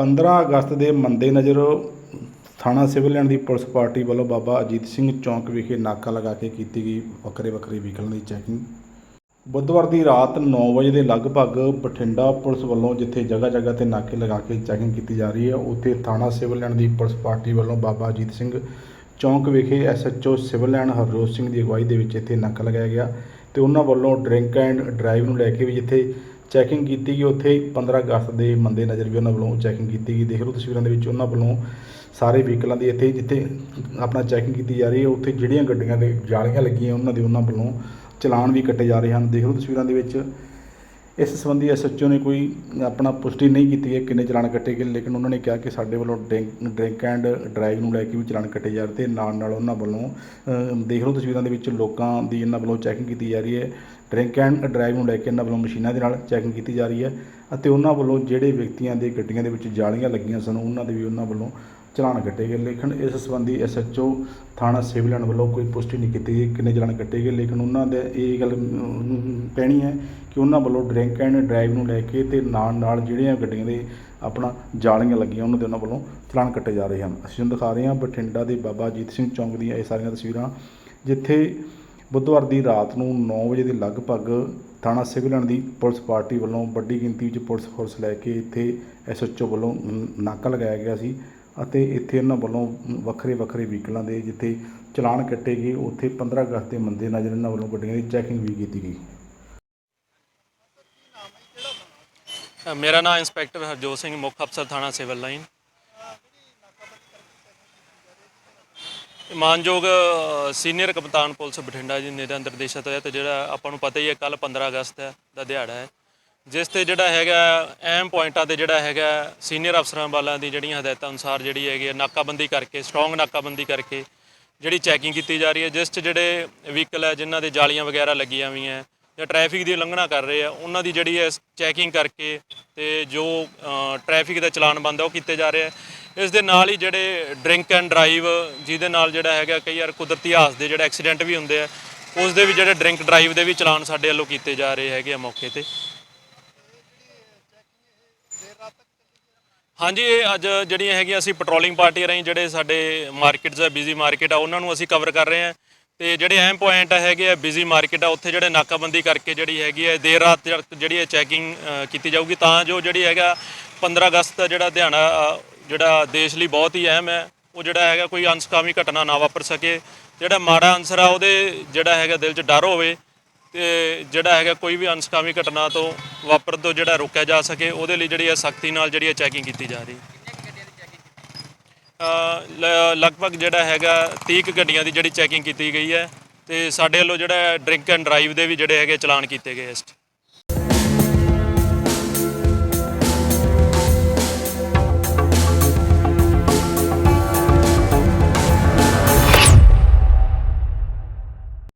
15 ਅਗਸਤ ਦੇ ਮੰਦੇ ਨਜ਼ਰ ਥਾਣਾ ਸਿਵਲ ਲਾਈਨ ਦੀ ਪੁਲਿਸ ਪਾਰਟੀ ਵੱਲੋਂ ਬਾਬਾ ਅਜੀਤ ਸਿੰਘ ਚੌਂਕ ਵਿਖੇ ਨਾਕਾ ਲਗਾ ਕੇ ਕੀਤੀ ਗਈ ਵੱਖਰੇ ਵੱਖਰੇ ਵਹੀਕਲਾਂ ਦੀ ਚੈਕਿੰਗ। ਬੁੱਧਵਾਰ ਦੀ ਰਾਤ 9 ਵਜੇ ਦੇ ਲਗਭਗ ਬਠਿੰਡਾ ਪੁਲਿਸ ਵੱਲੋਂ ਜਿੱਥੇ ਜਗ੍ਹਾ ਜਗ੍ਹਾ ਤੇ ਨਾਕੇ ਲਗਾ ਕੇ ਚੈਕਿੰਗ ਕੀਤੀ ਜਾ ਰਹੀ ਹੈ, ਉੱਥੇ ਥਾਣਾ ਸਿਵਲ ਲਾਈਨ ਦੀ ਪੁਲਿਸ ਪਾਰਟੀ ਵੱਲੋਂ ਬਾਬਾ ਅਜੀਤ ਸਿੰਘ ਚੌਂਕ ਵਿਖੇ SHO civil line Harjot Singh ਦੀ ਅਗਵਾਈ ਦੇ ਵਿੱਚ ਇੱਥੇ ਨਾਕਾ ਲਗਾਇਆ ਗਿਆ ਤੇ ਉਹਨਾਂ ਵੱਲੋਂ ਡਰਿੰਕ ਐਂਡ ਡਰਾਈਵ ਨੂੰ ਲੈ ਕੇ ਵੀ ਜਿੱਥੇ ਚੈਕਿੰਗ ਕੀਤੀ ਗਈ ਉੱਥੇ 15 ਅਗਸਤ ਦੇ ਮੰਦੇ ਨਜ਼ਰ ਵੀ ਉਹਨਾਂ ਵੱਲੋਂ ਚੈਕਿੰਗ ਕੀਤੀ ਗਈ। ਦੇਖ ਲਓ ਤਸਵੀਰਾਂ ਦੇ ਵਿੱਚ ਉਹਨਾਂ ਵੱਲੋਂ ਸਾਰੇ ਵਹੀਕਲਾਂ ਦੀ ਇੱਥੇ ਜਿੱਥੇ ਆਪਣਾ ਚੈਕਿੰਗ ਕੀਤੀ ਜਾ ਰਹੀ ਹੈ, ਉੱਥੇ ਜਿਹੜੀਆਂ ਗੱਡੀਆਂ ਦੇ ਜਾਲੀਆਂ ਲੱਗੀਆਂ, ਉਹਨਾਂ ਦੇ ਉਹਨਾਂ ਵੱਲੋਂ ਚਲਾਨ ਵੀ ਕੱਟੇ ਜਾ ਰਹੇ ਹਨ। ਦੇਖ ਲਓ ਤਸਵੀਰਾਂ ਦੇ ਵਿੱਚ ਇਸ ਸੰਬੰਧੀ ਐਸਐਚਓ ਨੇ ਕੋਈ ਆਪਣਾ ਪੁਸ਼ਟੀ ਨਹੀਂ ਕੀਤੀ ਹੈ ਕਿੰਨੇ ਚਲਾਨ ਕੱਟੇ ਗਏ ਲੇਕਿਨ ਉਹਨਾਂ ਨੇ ਕਿਹਾ ਕਿ ਸਾਡੇ ਵੱਲੋਂ ਡਰਿੰਕ ਡਰਿੰਕ ਐਂਡ ਡਰਾਈਵ ਨੂੰ ਲੈ ਕੇ ਵੀ ਚਲਾਨ ਕੱਟੇ ਜਾ ਰਹੇ ਤੇ ਨਾਲ ਨਾਲ ਉਹਨਾਂ ਵੱਲੋਂ ਦੇਖ ਲਓ ਤਸਵੀਰਾਂ ਦੇ ਵਿੱਚ ਲੋਕਾਂ ਦੀ ਇਹਨਾਂ ਵੱਲੋਂ ਚੈਕਿੰਗ ਕੀਤੀ ਜਾ ਰਹੀ ਹੈ। ਡਰਿੰਕ ਐਂਡ ਡਰਾਈਵ ਨੂੰ ਲੈ ਕੇ ਇਹਨਾਂ ਵੱਲੋਂ ਮਸ਼ੀਨਾਂ ਦੇ ਨਾਲ ਚੈਕਿੰਗ ਕੀਤੀ ਜਾ ਰਹੀ ਹੈ ਅਤੇ ਉਹਨਾਂ ਵੱਲੋਂ ਜਿਹੜੇ ਵਿਅਕਤੀਆਂ ਦੇ ਗੱਡੀਆਂ ਦੇ ਵਿੱਚ ਜਾਲੀਆਂ ਲੱਗੀਆਂ ਸਨ, ਉਹਨਾਂ ਦੇ ਵੀ ਉਹਨਾਂ ਵੱਲੋਂ ਚਲਾਨ ਕੱਟੇ ਗਏ ਲੇਕਿਨ ਇਸ ਸੰਬੰਧੀ ਐਸਐਚਓ ਥਾਣਾ ਸਿਵਲ ਲਾਈਨ ਵੱਲੋਂ ਕੋਈ ਪੁਸ਼ਟੀ ਨਹੀਂ ਕੀਤੀ ਗਈ। ਕਿੰਨੇ ਚਲਾਨ ਕੱਟੇ ਗਏ ਲੇਕਿਨ ਉਹਨਾਂ ਦੇ ਇਹ ਗੱਲ ਕਹਿਣੀ ਹੈ ਕਿ ਉਹਨਾਂ ਵੱਲੋਂ ਡਰਿੰਕ ਐਂਡ ਡਰਾਈਵ ਨੂੰ ਲੈ ਕੇ ਤੇ ਨਾਲ ਨਾਲ ਜਿਹੜੀਆਂ ਗੱਡੀਆਂ ਦੇ ਆਪਣਾ ਜਾਲੀਆਂ ਲੱਗੀਆਂ, ਉਹਨਾਂ ਦੇ ਉਹਨਾਂ ਵੱਲੋਂ ਚਲਾਨ ਕੱਟੇ ਜਾ ਰਹੇ ਹਨ। ਅਸੀਂ ਤੁਹਾਨੂੰ ਦਿਖਾ ਰਹੇ ਹਾਂ ਬਠਿੰਡਾ ਦੇ ਬਾਬਾ ਅਜੀਤ ਸਿੰਘ ਚੌਂਕ ਦੀਆਂ ਇਹ ਸਾਰੀਆਂ ਤਸਵੀਰਾਂ, ਜਿੱਥੇ ਬੁੱਧਵਾਰ ਦੀ ਰਾਤ ਨੂੰ 9 ਵਜੇ ਦੇ ਲਗਭਗ ਥਾਣਾ ਸਿਵਲ ਦੀ ਪੁਲਿਸ ਪਾਰਟੀ ਵੱਲੋਂ ਵੱਡੀ ਗਿਣਤੀ ਵਿੱਚ ਪੁਲਿਸ ਫੋਰਸ ਲੈ ਕੇ ਇੱਥੇ ਐਸਐਚਓ ਵੱਲੋਂ ਨਾਕਾ ਲਗਾਇਆ ਗਿਆ ਸੀ। ਅਤੇ ਇੱਥੇ ਉਹਨਾਂ ਵੱਲੋਂ ਵੱਖਰੇ ਵੱਖਰੇ ਵਹੀਕਲਾਂ ਦੇ ਜਿੱਥੇ ਚਲਾਨ ਕੱਟੇ ਗਏ, ਉੱਥੇ 15 ਅਗਸਤ ਦੇ ਮੰਦੇ ਨਜ਼ਰ ਇਹਨਾਂ ਵੱਲੋਂ ਗੱਡੀਆਂ ਦੀ ਚੈਕਿੰਗ ਵੀ ਕੀਤੀ ਗਈ। ਮੇਰਾ ਨਾਮ ਇੰਸਪੈਕਟਰ ਹਰਜੋਤ ਸਿੰਘ, ਮੁੱਖ ਅਫਸਰ ਥਾਣਾ ਸਿਵਲ ਲਾਈਨ। ਮਾਨਯੋਗ ਸੀਨੀਅਰ ਕਪਤਾਨ ਪੁਲਿਸ ਬਠਿੰਡਾ ਜੀ ਨੇ ਦੇ ਨਿਰਦੇਸ਼ਾਂ ਤਹਿਤ ਜਿਹੜਾ ਆਪਾਂ ਨੂੰ ਪਤਾ ਹੀ ਹੈ ਕੱਲ 15 ਅਗਸਤ ਦਾ ਦਿਹਾੜਾ ਹੈ। ਜਿਸ ਤੇ ਜਿਹੜਾ ਹੈਗਾ ਅਹਿਮ ਪੁਆਇੰਟਾਂ ਤੇ ਜਿਹੜਾ ਹੈਗਾ ਸੀਨੀਅਰ ਅਫਸਰਾਂ ਵਾਲਾਂ ਦੀ ਜਿਹੜੀਆਂ ਹਦਾਇਤਾਂ ਅਨੁਸਾਰ ਜਿਹੜੀ ਹੈਗੀ ਹੈ ਨਾਕਾਬੰਦੀ ਕਰਕੇ ਸਟਰੋਂਗ ਨਾਕਾਬੰਦੀ ਕਰਕੇ ਜਿਹੜੀ ਚੈਕਿੰਗ ਕੀਤੀ ਜਾ ਰਹੀ ਹੈ, ਜਿਸ 'ਚ ਜਿਹੜੇ ਵਹੀਕਲ ਹੈ, ਜਿਨ੍ਹਾਂ ਦੇ ਜਾਲੀਆਂ ਵਗੈਰਾ ਲੱਗੀਆਂ ਹੋਈਆਂ ਜਾਂ ਟ੍ਰੈਫਿਕ ਦੀ ਉਲੰਘਣਾ ਕਰ ਰਹੇ ਆ, ਉਹਨਾਂ ਦੀ ਜਿਹੜੀ ਹੈ ਚੈਕਿੰਗ ਕਰਕੇ ਤੇ ਜੋ ਟ੍ਰੈਫਿਕ ਦਾ ਚਲਾਨ ਬੰਦ ਹੈ ਉਹ ਕੀਤੇ ਜਾ ਰਹੇ ਆ। ਇਸ ਦੇ ਨਾਲ ਹੀ ਜਿਹੜੇ ਡਰਿੰਕ ਐਂਡ ਡਰਾਈਵ ਜਿਹਦੇ ਨਾਲ ਜਿਹੜਾ ਹੈਗਾ ਕਈ ਵਾਰ ਕੁਦਰਤੀ ਹਾਸ ਦੇ ਜਿਹੜੇ ਐਕਸੀਡੈਂਟ ਵੀ ਹੁੰਦੇ ਆ, ਉਸ ਦੇ ਵੀ ਜਿਹੜੇ ਡਰਿੰਕ ਡਰਾਈਵ ਦੇ ਵੀ ਚਲਾਨ ਸਾਡੇ ਵੱਲੋਂ ਕੀਤੇ ਜਾ ਰਹੇ ਹੈਗੇ ਆ ਮੌਕੇ ਤੇ। ਹਾਂਜੀ, ਇਹ ਅੱਜ ਜਿਹੜੀਆਂ ਹੈਗੀਆਂ ਅਸੀਂ ਪੈਟਰੋਲਿੰਗ ਪਾਰਟੀ ਰਾਹੀਂ ਜਿਹੜੇ ਸਾਡੇ ਮਾਰਕੀਟਸ ਆ ਬਿਜ਼ੀ ਮਾਰਕੀਟ ਆ, ਉਹਨਾਂ ਨੂੰ ਅਸੀਂ ਕਵਰ ਕਰ ਰਹੇ ਹਾਂ। ਤੇ ਜਿਹੜੇ ਅਹਿਮ ਪੁਆਇੰਟ ਹੈਗੇ ਆ ਬਿਜ਼ੀ ਮਾਰਕੀਟ ਆ, ਉੱਥੇ ਜਿਹੜੇ ਨਾਕਾਬੰਦੀ ਕਰਕੇ ਜਿਹੜੀ ਹੈਗੀ ਹੈ ਦੇਰ ਰਾਤ ਜਿਹੜੀ ਹੈ ਚੈਕਿੰਗ ਕੀਤੀ ਜਾਊਗੀ, ਤਾਂ ਜੋ ਜਿਹੜੀ ਹੈਗਾ 15 ਅਗਸਤ ਦਾ ਜਿਹੜਾ ਦਿਹਾੜਾ ਜਿਹੜਾ ਦੇਸ਼ ਲਈ ਬਹੁਤ ਹੀ ਅਹਿਮ ਹੈ, ਉਹ ਜਿਹੜਾ ਹੈਗਾ ਕੋਈ ਅਨਸਕਾਮੀ ਘਟਨਾ ਨਾ ਵਾਪਰ ਸਕੇ। ਜਿਹੜਾ ਮਾੜਾ ਅਨਸਰ ਆ, ਉਹਦੇ ਜਿਹੜਾ ਹੈਗਾ ਦਿਲ 'ਚ ਡਰ ਹੋਵੇ ਤੇ ਜਿਹੜਾ ਹੈਗਾ ਕੋਈ ਵੀ ਅਨਸਕਾਮੀ ਘਟਨਾ ਤੋਂ ਵਾਪਰ ਤੋਂ ਜਿਹੜਾ ਰੋਕਿਆ ਜਾ ਸਕੇ ਉਹਦੇ ਲਈ ਜਿਹੜੀ ਹੈ ਸਖਤੀ ਨਾਲ ਜਿਹੜੀ ਹੈ ਚੈਕਿੰਗ ਕੀਤੀ ਜਾ ਰਹੀ। ਅ, ਲ- ਲਗਭਗ ਜਿਹੜਾ ਹੈਗਾ 30 ਕੁ ਗੱਡੀਆਂ ਦੀ ਜਿਹੜੀ ਚੈਕਿੰਗ ਕੀਤੀ ਗਈ ਹੈ ਤੇ ਸਾਡੇ ਵੱਲੋਂ ਜਿਹੜਾ ਡਰਿੰਕ ਐਂਡ ਡਰਾਈਵ ਦੇ ਵੀ ਜਿਹੜੇ ਹੈਗੇ ਚਲਾਨ ਕੀਤੇ ਗਏ ਇਸ 'ਚ।